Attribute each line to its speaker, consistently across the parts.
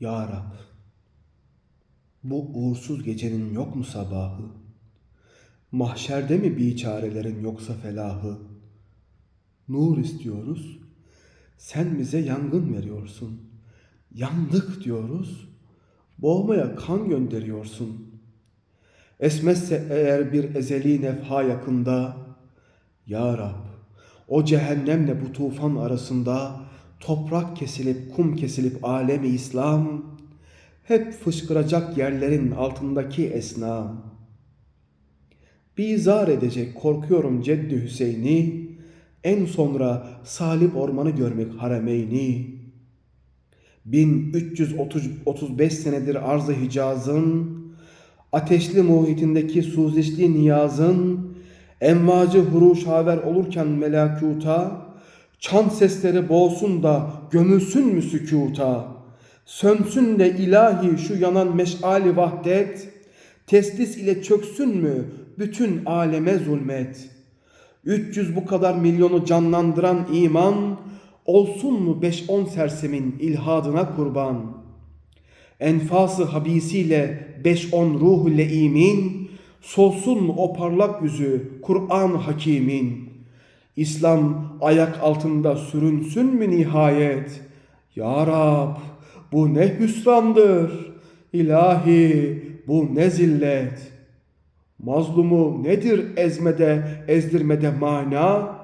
Speaker 1: Ya Rab, bu uğursuz gecenin yok mu sabahı? Mahşerde mi biçarelerin yoksa felahı? Nur istiyoruz, sen bize yangın veriyorsun. Yandık diyoruz, boğmaya kan gönderiyorsun. Esmezse eğer bir ezeli nefha yakında, Ya Rab, o cehennemle bu tufan arasında toprak kesilip kum kesilip alemi İslam, hep fışkıracak yerlerin altındaki esnam. Bizar edecek korkuyorum Ceddi Hüseyin'i, en sonra Salip Ormanı görmek haremeyni. 1335 senedir arz-ı Hicaz'ın, ateşli muhitindeki suzişli niyazın, envacı huruş haber olurken melakuta, çan sesleri boğsun da gömülsün mü sükuta, sönsün de ilahi şu yanan meşali vahdet, teslis ile çöksün mü bütün aleme zulmet. 300 bu kadar milyonu canlandıran iman, olsun mu 5-10 sersemin ilhadına kurban.'' Enfası habisiyle beş on ruhu leimin, solsun mu o parlak yüzü Kur'an hakimin. İslam ayak altında sürünsün mü nihayet? Ya Rab bu ne hüsrandır. İlahi bu ne zillet. Mazlumu nedir ezmede, ezdirmede mana?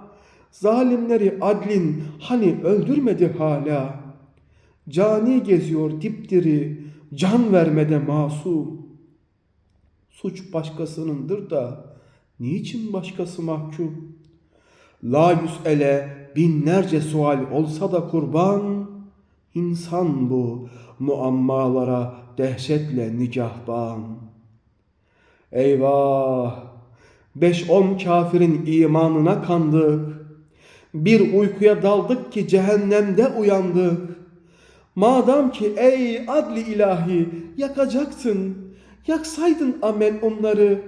Speaker 1: Zalimleri adlin hani öldürmedi hala.'' Cani geziyor dipdiri, can vermede masum. Suç başkasınındır da niçin başkası mahkum? La yüsele binlerce sual olsa da kurban, insan bu muammalara dehşetle nigahban. Eyvah! Beş on kafirin imanına kandık. Bir uykuya daldık ki cehennemde uyandık. Madem ki ey adli ilahi yakacaktın, yaksaydın amel onları,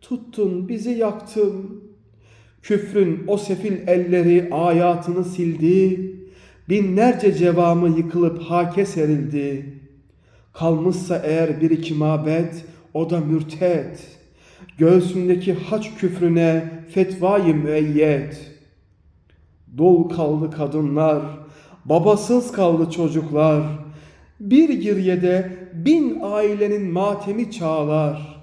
Speaker 1: tuttun bizi yaktın. Küfrün o sefil elleri ayatını sildi, binlerce cevamı yıkılıp hake serildi. Kalmışsa eğer bir iki mabet, o da mürtet. Göğsündeki haç küfrüne fetvayı müeyyet. Dol kaldı kadınlar, babasız kaldı çocuklar. Bir giryede bin ailenin matemi çağlar.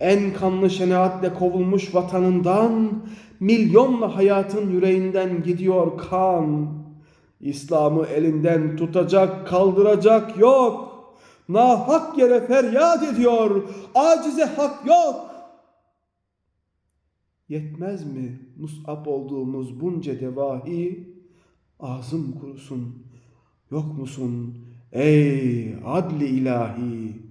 Speaker 1: En kanlı şenaatle kovulmuş vatanından, milyonla hayatın yüreğinden gidiyor kan. İslam'ı elinden tutacak, kaldıracak yok. Nahak yere feryat ediyor, acize hak yok. Yetmez mi musab olduğumuz bunca devahi? Ağzım kurusun, yok musun ey adli ilahi?